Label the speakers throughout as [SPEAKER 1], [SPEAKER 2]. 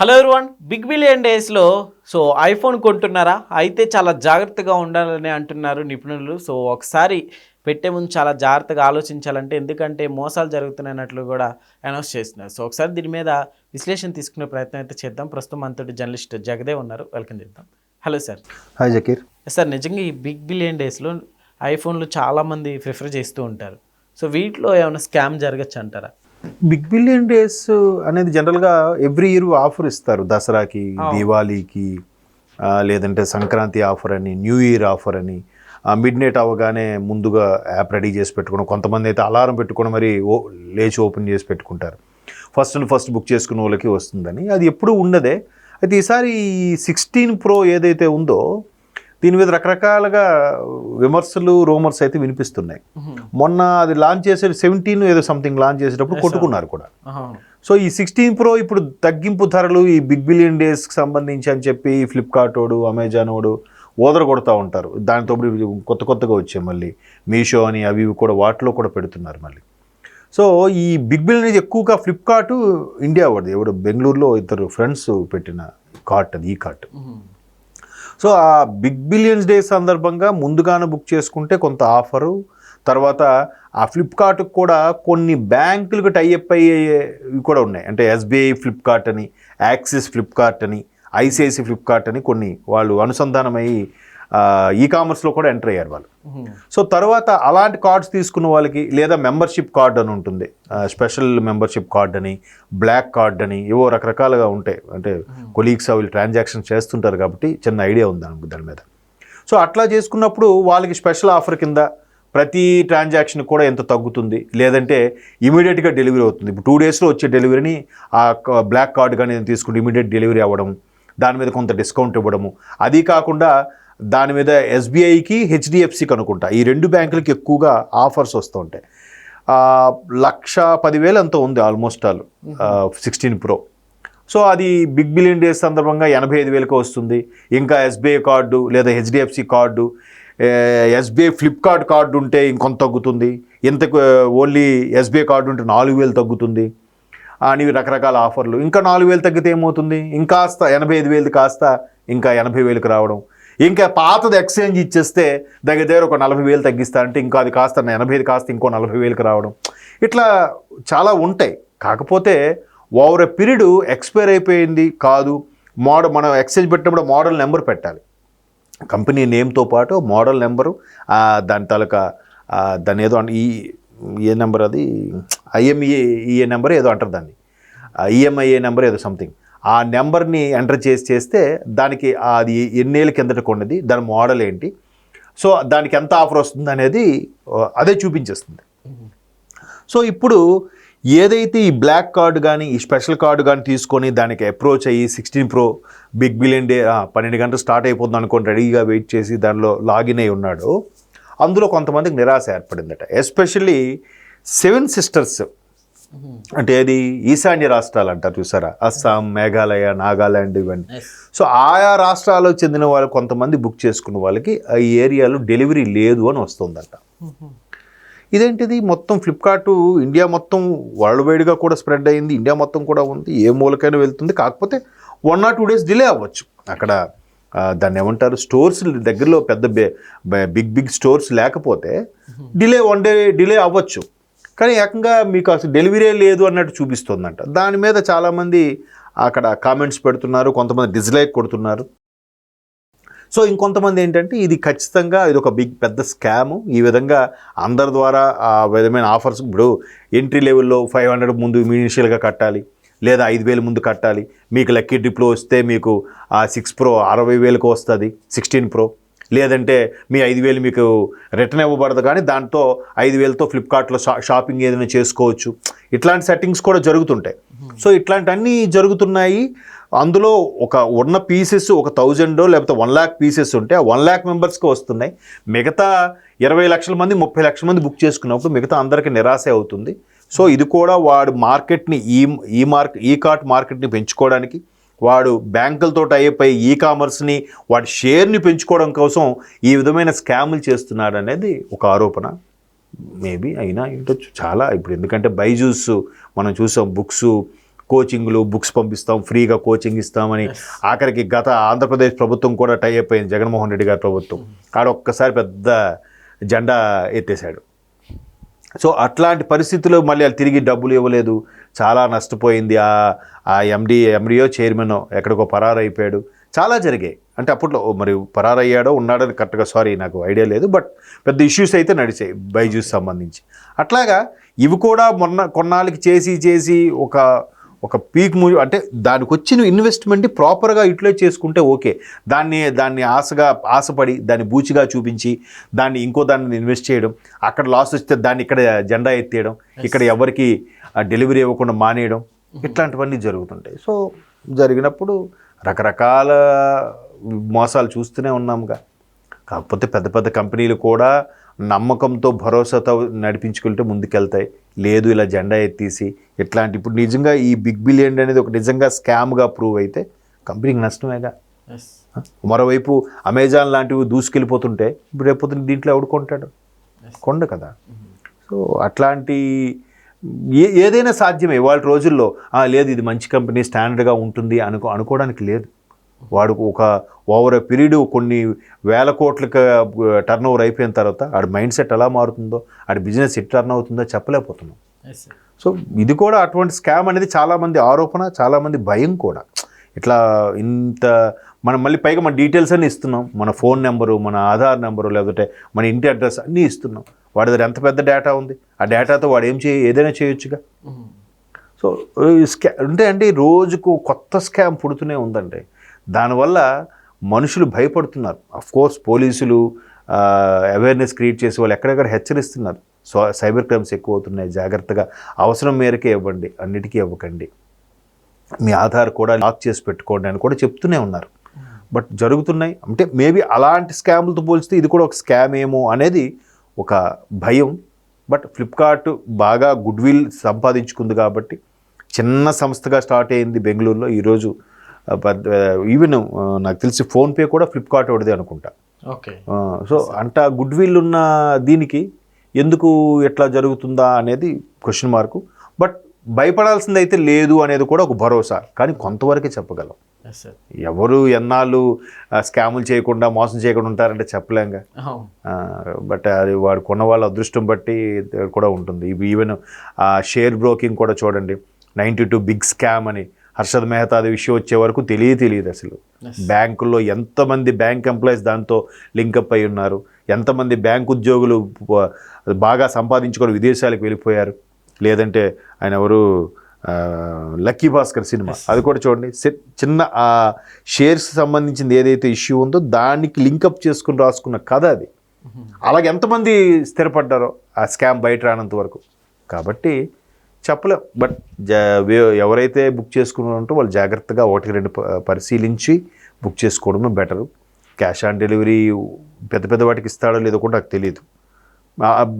[SPEAKER 1] Hello everyone big billion డేస్లో so iPhone కొంటున్నారా? అయితే చాలా జాగ్రత్తగా ఉండాలని అంటున్నారు నిపుణులు. సో ఒకసారి పెట్టే ముందు చాలా జాగ్రత్తగా ఆలోచించాలంటే ఎందుకంటే మోసాలు జరుగుతున్నట్లు కూడా అనౌన్స్ చేస్తున్నారు. సో ఒకసారి దీని మీద విశ్లేషణ తీసుకునే ప్రయత్నం అయితే చేద్దాం. ప్రస్తుతం మనతోటి జర్నలిస్ట్ జగదేవ్ ఉన్నారు. వెల్కమ్ చేద్దాం. Hello sir
[SPEAKER 2] hi Zakir
[SPEAKER 1] sir నిజంగా ఈ బిగ్ బిలియన్ డేస్లో ఐఫోన్లు చాలామంది ప్రిఫర్ చేస్తూ ఉంటారు. సో వీటిలో ఏమైనా స్కామ్ జరగచ్చు అంటారా?
[SPEAKER 2] బిగ్ బిలియన్ డేస్ అనేది జనరల్గా ఎవ్రీ ఇయర్ ఆఫర్ ఇస్తారు. దసరాకి దివాళీకి లేదంటే సంక్రాంతి ఆఫర్ అని న్యూ ఇయర్ ఆఫర్ అని మిడ్ నైట్ అవ్వగానే ముందుగా యాప్ రెడీ చేసి పెట్టుకోవడం కొంతమంది అయితే అలారం పెట్టుకొని మరి ఓ లేచి ఓపెన్ చేసి పెట్టుకుంటారు. ఫస్ట్ అండ్ ఫస్ట్ బుక్ చేసుకున్న వాళ్ళకి వస్తుందని. అది ఎప్పుడూ ఉండదే. అయితే ఈసారి సిక్స్టీన్ ప్రో ఏదైతే ఉందో దీని మీద రకరకాలుగా విమర్శలు రోమర్స్ అయితే వినిపిస్తున్నాయి. మొన్న అది లాంచ్ చేసే సెవెంటీన్ ఏదో సంథింగ్ లాంచ్ చేసేటప్పుడు కొట్టుకున్నారు కూడా. సో ఈ సిక్స్టీన్ ప్రో ఇప్పుడు తగ్గింపు ధరలు ఈ బిగ్ బిలియన్ డేస్కి సంబంధించి అని చెప్పి ఫ్లిప్కార్ట్ వాడు అమెజాన్ వాడు ఓదర కొడతా ఉంటారు. దానితో కొత్త కొత్తగా వచ్చాయి మళ్ళీ. మీషో అని అవి ఇవి కూడా వాటిలో కూడా పెడుతున్నారు మళ్ళీ. సో ఈ బిగ్ బిలియన్ అనేది ఎక్కువగా ఫ్లిప్కార్ట్ ఇండియా వాడిది. ఎవడు బెంగళూరులో ఇద్దరు ఫ్రెండ్స్ పెట్టిన కార్ట్ అది ఈ కార్ట్. సో ఆ బిగ్ బిలియన్స్ డే సందర్భంగా ముందుగానే బుక్ చేసుకుంటే కొంత ఆఫరు తర్వాత ఆ ఫ్లిప్కార్ట్కి కూడా కొన్ని బ్యాంకులకు టైఅప్ అయ్యేవి కూడా ఉన్నాయి. అంటే ఎస్బీఐ ఫ్లిప్కార్ట్ అని యాక్సిస్ ఫ్లిప్కార్ట్ అని ఐసిఐసి ఫ్లిప్కార్ట్ అని కొన్ని వాళ్ళు అనుసంధానమై ఈ కామర్స్లో కూడా ఎంటర్ అయ్యారు వాళ్ళు. సో తర్వాత అలాంటి కార్డ్స్ తీసుకున్న వాళ్ళకి లేదా మెంబర్షిప్ కార్డ్ అని ఉంటుంది. స్పెషల్ మెంబర్షిప్ కార్డ్ అని బ్లాక్ కార్డ్ అని ఏవో రకరకాలుగా ఉంటాయి. అంటే కొలీగ్స్ వీళ్ళు ట్రాన్సాక్షన్ చేస్తుంటారు కాబట్టి చిన్న ఐడియా ఉంది దాని దాని మీద. సో అట్లా చేసుకున్నప్పుడు వాళ్ళకి స్పెషల్ ఆఫర్ కింద ప్రతి ట్రాన్సాక్షన్ కూడా ఎంత తగ్గుతుంది? లేదంటే ఇమీడియట్గా డెలివరీ అవుతుంది. ఇప్పుడు టూ డేస్లో వచ్చే డెలివరీని ఆ బ్లాక్ కార్డ్ కానీ తీసుకుంటే ఇమీడియట్ డెలివరీ అవ్వడం దాని మీద కొంత డిస్కౌంట్ ఇవ్వడము. అది కాకుండా దాని మీద ఎస్బీఐకి హెచ్డిఎఫ్సికి అనుకుంటా ఈ రెండు బ్యాంకులకి ఎక్కువగా ఆఫర్స్ వస్తూ ఉంటాయి లక్ష పదివేలు అంత ఉంది almost all sixteen pro. So అది బిగ్ బిలియన్ డేస్ సందర్భంగా ఎనభై ఐదు వేలకు వస్తుంది. ఇంకా ఎస్బీఐ కార్డు లేదా HDFC card SBI Flipkart card ఉంటే ఇంకొంత తగ్గుతుంది. ఇంతకు ఓన్లీ ఎస్బీఐ కార్డు ఉంటే నాలుగు వేలు తగ్గుతుంది. అని రకరకాల ఆఫర్లు. ఇంకా నాలుగు వేలు తగ్గితే ఏమవుతుంది? ఇంకాస్త ఎనభై ఐదు వేలు కాస్త ఇంకా ఎనభై వేలకు రావడం. ఇంకా పాతది ఎక్స్చేంజ్ ఇచ్చేస్తే దగ్గర దగ్గర ఒక నలభై వేలు తగ్గిస్తారంటే ఇంకా అది కాస్త ఎనభై ఐదు కాస్త ఇంకో నలభై వేలకు రావడం. ఇట్లా చాలా ఉంటాయి. కాకపోతే ఓవర్ ఎ పీరియడ్ ఎక్స్పైర్ అయిపోయింది కాదు. మోడల్ మనం ఎక్స్చేంజ్ పెట్టినప్పుడు మోడల్ నెంబర్ పెట్టాలి. కంపెనీ నేమ్తో పాటు మోడల్ నెంబరు దాని తాలూకా దాని ఏదో ఈ ఏ నెంబర్ అది? ఐఎంఈఏ ఈఏ నెంబర్ ఏదో అంటారు దాన్ని. ఈఎంఐఏ నెంబర్ ఏదో సంథింగ్ ఆ నెంబర్ని ఎంటర్ చేసి చేస్తే దానికి అది ఎన్నేళ్ళ కిందట కొన్నది. దాని మోడల్ ఏంటి? సో దానికి ఎంత ఆఫర్ వస్తుంది అనేది అదే చూపించేస్తుంది. సో ఇప్పుడు ఏదైతే ఈ బ్లాక్ కార్డు కానీ ఈ స్పెషల్ కార్డు కానీ తీసుకొని దానికి అప్రోచ్ అయ్యి sixteen pro big billion day పన్నెండు గంటలు స్టార్ట్ అయిపోతుంది అనుకోని రెడీగా వెయిట్ చేసి దానిలో లాగిన్ అయి ఉన్నాడు. అందులో కొంతమందికి నిరాశ ఏర్పడిందట. ఎస్పెషల్లీ సెవెన్ సిస్టర్స్ అంటే అది ఈశాన్య రాష్ట్రాలు అంటారు చూసారా? అస్సాం మేఘాలయ నాగాలాండ్ ఇవన్నీ. సో ఆయా రాష్ట్రాలకు చెందిన వాళ్ళు కొంతమంది బుక్ చేసుకున్న వాళ్ళకి ఈ ఏరియాలో డెలివరీ లేదు అని వస్తుందట.
[SPEAKER 1] మ్మ్.
[SPEAKER 2] ఇదేంటిది? మొత్తం ఫ్లిప్కార్ట్ ఇండియా మొత్తం వరల్డ్ వైడ్గా కూడా స్ప్రెడ్ అయింది. ఇండియా మొత్తం కూడా ఉంది. ఏ మూలకైనా వెళ్తుంది. కాకపోతే one or two days delay అవ్వచ్చు. అక్కడ ఆ, దాన్ని ఏమంటారు? స్టోర్స్ దగ్గరలో పెద్ద బిగ్ బిగ్ స్టోర్స్ లేకపోతే డిలే వన్ డే డిలే అవ్వచ్చు. కానీ ఏకంగా మీకు అసలు డెలివరీ లేదు అన్నట్టు చూపిస్తుందంట. దాని మీద చాలామంది అక్కడ కామెంట్స్ పెడుతున్నారు కొంతమంది డిస్లైక్ కొడుతున్నారు. సో ఇంకొంతమంది ఏంటంటే ఇది ఖచ్చితంగా ఇది ఒక బిగ్ పెద్ద స్కామ్ ఈ విధంగా అందరి ద్వారా ఆ విధమైన ఆఫర్స్ ఇప్పుడు ఎంట్రీ లెవెల్లో ఫైవ్ హండ్రెడ్ ముందు ఇనీషియల్గా కట్టాలి లేదా ఐదు వేలు ముందు కట్టాలి. మీకు లక్కీ డ్రిప్లో వస్తే మీకు ఆ సిక్స్ ప్రో అరవై వేలకు వస్తుంది సిక్స్టీన్ ప్రో లేదంటే మీ ఐదు వేలు మీకు రిటర్న్ ఇవ్వబడదు కానీ దాంతో ఐదు వేలతో ఫ్లిప్కార్ట్లో షా షాపింగ్ ఏదైనా చేసుకోవచ్చు. ఇట్లాంటి సెట్టింగ్స్ కూడా జరుగుతుంటాయి. సో ఇట్లాంటివన్నీ జరుగుతున్నాయి. అందులో ఒక ఉన్న పీసెస్ ఒక థౌజండో లేకపోతే వన్ ల్యాక్ పీసెస్ ఉంటే ఆ వన్ ల్యాక్ మెంబర్స్కి వస్తున్నాయి. మిగతా ఇరవై లక్షల మంది ముప్పై లక్షల మంది బుక్ చేసుకున్నప్పుడు మిగతా అందరికీ నిరాశ అవుతుంది. సో ఇది కూడా వాడు మార్కెట్ని ఈ ఈ మార్క్ ఈ కార్ట్ మార్కెట్ని పెంచుకోవడానికి వాడు బ్యాంకులతో టైప్ అయ్యి ఈ కామర్స్ని వాడి షేర్ని పెంచుకోవడం కోసం ఈ విధమైన స్కాములు చేస్తున్నాడు అనేది ఒక ఆరోపణ. మేబీ అయినా ఉండొచ్చు. చాలా ఇప్పుడు ఎందుకంటే బైజూస్ మనం చూసాం బుక్స్ కోచింగ్లు బుక్స్ పంపిస్తాం ఫ్రీగా కోచింగ్ ఇస్తామని. ఆఖరికి గత ఆంధ్రప్రదేశ్ ప్రభుత్వం కూడా టై అయిపోయింది జగన్మోహన్ రెడ్డి గారి ప్రభుత్వం. ఆడ ఒక్కసారి పెద్ద జెండా ఎత్తేసాడు సో అట్లాంటి పరిస్థితుల్లో మళ్ళీ వాళ్ళు తిరిగి డబ్బులు ఇవ్వలేదు. చాలా నష్టపోయింది ఆ ఆ ఎండి ఎండియో చైర్మన్ ఎక్కడికో పరారైపోయాడు. చాలా జరిగాయి. అంటే అప్పట్లో ఓ మరి పరారయ్యాడో ఉన్నాడని కరెక్ట్గా సారీ నాకు ఐడియా లేదు. బట్ పెద్ద ఇష్యూస్ అయితే నడిచాయి బైజూస్ సంబంధించి. అట్లాగా ఇవి కూడా మొన్న కొన్నాళ్ళకి చేసి చేసి ఒక ఒక పీక్ మూవ్ అంటే దానికి వచ్చిన ఇన్వెస్ట్మెంట్ ప్రాపర్గా యూటిలైజ్ చేసుకుంటే ఓకే. దాన్ని దాన్ని ఆశగా ఆశపడి దాన్ని బూచిగా చూపించి దాన్ని ఇంకో దాన్ని ఇన్వెస్ట్ చేయడం అక్కడ లాస్ వస్తే దాన్ని ఇక్కడ జెండా ఎత్తేయడం ఇక్కడ ఎవరికి డెలివరీ ఇవ్వకుండా మానేయడం ఇట్లాంటివన్నీ జరుగుతుంటాయి. సో జరిగినప్పుడు రకరకాల మోసాలు చూస్తూనే ఉన్నాముగా కాకపోతే పెద్ద పెద్ద కంపెనీలు కూడా నమ్మకంతో భరోసాతో నడిపించుకుంటే ముందుకెళ్తాయి. లేదు ఇలా జెండా ఎత్తేసి ఇట్లాంటి ఇప్పుడు నిజంగా ఈ బిగ్ బిలియన్ అనేది ఒక నిజంగా స్కామ్గా ప్రూవ్ అయితే కంపెనీకి నష్టమేగా? మరోవైపు అమెజాన్ లాంటివి దూసుకెళ్ళిపోతుంటే ఇప్పుడు రేపు దీంట్లో ఎవడు కొంటాడు? కొండ కదా. సో అట్లాంటి ఏ ఏదైనా సాధ్యమే. వాళ్ళ రోజుల్లో "ఆ, లేదు ఇది మంచి కంపెనీ స్టాండర్డ్గా ఉంటుంది అనుకో అనుకోవడానికి లేదు. వాడు ఒక ఓవర్ పీరియడ్ కొన్ని వేల కోట్లకి టర్న్ ఓవర్ అయిపోయిన తర్వాత ఆడి మైండ్ సెట్ ఎలా మారుతుందో ఆడి బిజినెస్ ఎట్ టర్న్ అవుతుందో చెప్పలేకపోతున్నాం. సో ఇది కూడా అటువంటి స్కామ్ అనేది చాలామంది ఆరోపణ చాలామంది భయం కూడా. ఇట్లా ఇంత మనం మళ్ళీ పైగా మన డీటెయిల్స్ అన్నీ ఇస్తున్నాం. మన ఫోన్ నెంబరు మన ఆధార్ నెంబరు లేకపోతే మన ఇంటి అడ్రస్ అన్నీ ఇస్తున్నాం. వాడి దగ్గర ఎంత పెద్ద డేటా ఉంది? ఆ డేటాతో వాడు ఏం చేయ ఏదైనా చేయొచ్చుగా. సో ఈ స్కా అంటే అంటే రోజుకు కొత్త స్కామ్ పుడుతూనే ఉందండి. దానివల్ల మనుషులు భయపడుతున్నారు. కోర్స్ పోలీసులు అవేర్నెస్ క్రియేట్ చేసే వాళ్ళు ఎక్కడెక్కడ హెచ్చరిస్తున్నారు. సో సైబర్ క్రైమ్స్ ఎక్కువ అవుతున్నాయి జాగ్రత్తగా అవసరం మేరకే ఇవ్వండి అన్నిటికీ ఇవ్వకండి. మీ ఆధార్ కూడా లాక్ చేసి పెట్టుకోండి అని కూడా చెప్తూనే ఉన్నారు. బట్ జరుగుతున్నాయి. అంటే మేబీ అలాంటి స్కామ్లతో పోల్చితే ఇది కూడా ఒక స్కామ్ ఏమో అనేది ఒక భయం. బట్ ఫ్లిప్కార్ట్ బాగా గుడ్ విల్ సంపాదించుకుంది కాబట్టి చిన్న సంస్థగా స్టార్ట్ అయింది బెంగళూరులో. ఈరోజు ఈవెన్ నాకు తెలిసి ఫోన్పే కూడా ఫ్లిప్కార్ట్ ఒకటిదే అనుకుంటా.
[SPEAKER 1] ఓకే.
[SPEAKER 2] సో అంత గుడ్ విల్ ఉన్న దీనికి ఎందుకు ఎట్లా జరుగుతుందా అనేది క్వశ్చన్ మార్కు బట్ భయపడాల్సింది అయితే లేదు అనేది కూడా ఒక భరోసా. కానీ కొంతవరకే చెప్పగలం. ఎవరు ఎన్నాళ్ళు స్కాములు చేయకుండా మోసం చేయకుండా ఉంటారంటే చెప్పలేంగా. బట్ అది వాడు కొన్న వాళ్ళ అదృష్టం బట్టి కూడా ఉంటుంది. ఇవి ఈవెన్ ఆ షేర్ బ్రోకింగ్ కూడా చూడండి. నైంటీ టూ బిగ్ స్కామ్ అని. హర్షద్ మెహతా అది విషయం వచ్చే వరకు తెలియ తెలియదు అసలు. బ్యాంకుల్లో ఎంతమంది బ్యాంక్ ఎంప్లాయీస్ దాంతో లింకప్ అయి ఉన్నారు? ఎంతమంది బ్యాంక్ ఉద్యోగులు బాగా సంపాదించుకొని విదేశాలకు వెళ్ళిపోయారు? లేదంటే ఆయన ఎవరు? లక్కీ భాస్కర్ సినిమా. అది కూడా చూడండి. చిన్న ఆ షేర్స్ సంబంధించింది ఏదైతే ఇష్యూ ఉందో దానికి లింకప్ చేసుకుని రాసుకున్న కథ అది. అలాగే ఎంతమంది స్థిరపడ్డారో ఆ స్కామ్ బయట రానంత వరకు. కాబట్టి చెప్పలేం. బట్ ఎవరైతే బుక్ చేసుకున్నారంటో వాళ్ళు జాగ్రత్తగా ఒకటి రెండు పరిశీలించి బుక్ చేసుకోవడమే బెటరు క్యాష్ ఆన్ డెలివరీ పెద్ద పెద్ద వాటికి ఇస్తాడో లేదో కూడా నాకు తెలియదు.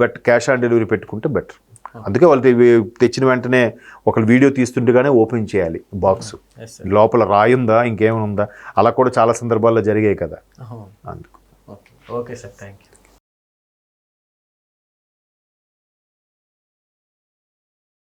[SPEAKER 2] బట్ క్యాష్ ఆన్ డెలివరీ పెట్టుకుంటే బెటర్ అందుకే వాళ్ళు తెచ్చిన వెంటనే ఒకళ్ళు వీడియో తీస్తుండగానే ఓపెన్ చేయాలి బాక్స్ లోపల రాయుందా ఇంకేమైనా ఉందా? అలా కూడా చాలా సందర్భాల్లో జరిగాయి కదా. అందుకు.
[SPEAKER 1] Okay okay sir thank you